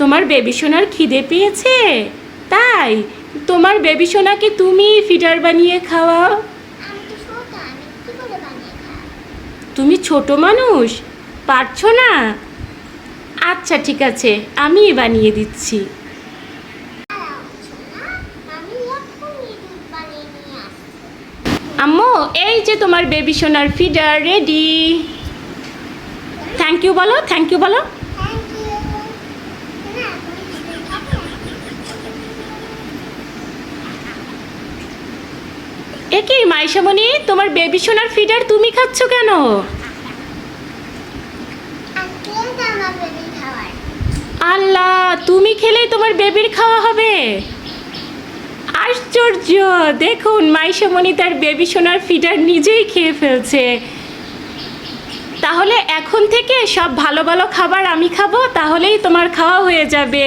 তোমার বেবি সোনার খিদে পেয়েছে? তাই, তোমার বেবি সোনাকে তুমি ফিডার বানিয়ে খাওয়াও। তুমি ছোট মানুষ, পারছ না? আচ্ছা ঠিক আছে আমি বানিয়ে দিচ্ছি। আম্মু, এই যে তোমার বেবি সোনার ফিডার রেডি থ্যাংক ইউ বলো থ্যাংক ইউ বলো থ্যাংক ইউ না তুমি দুধ খাবে এ কি মাইশামণি, তোমার বেবি সোনার ফিডার তুমি খাচ্ছ কেন? আল্লাহ, তুমি খেলেই তোমার বেবির খাওয়া হবে। আশ্চর্য! দেখুন, মাইশামণি তার বেবি সোনার ফিডার নিজেই খেয়ে ফেলছে। তাহলে এখন থেকে সব ভালো ভালো খাবার আমি খাব, তাহলেই তোমার খাওয়া হয়ে যাবে।